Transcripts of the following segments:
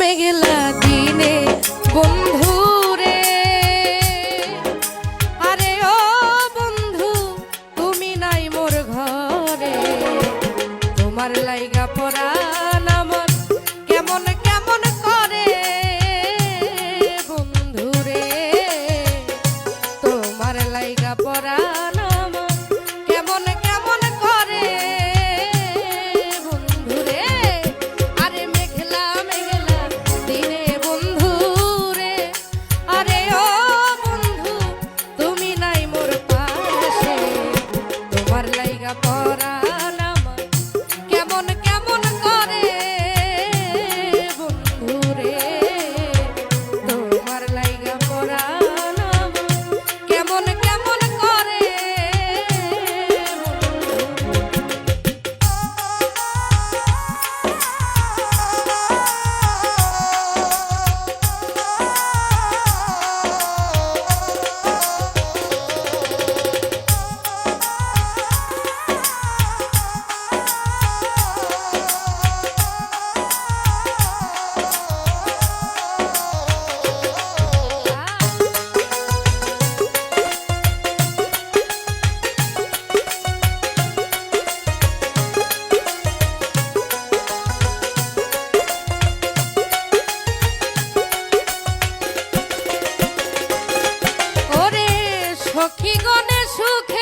মেঘলা দিনে বন্ধু রে আরে ও বন্ধু, তুমি নাই মোর ঘরে। তোমার লাইগা পরাণ আমার কেমন কেমন বন্ধু রে লাইগা সখী গণে সুখে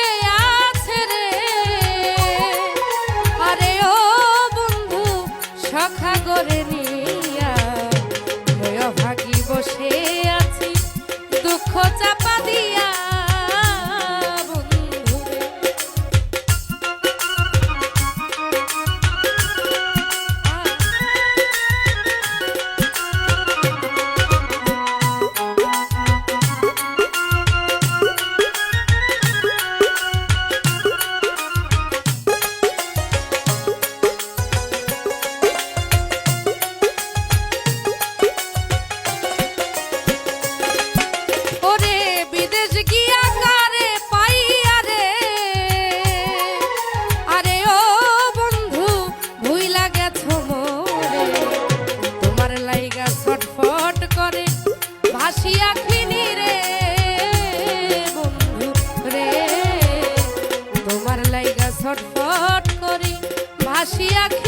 আসিয়া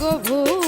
গো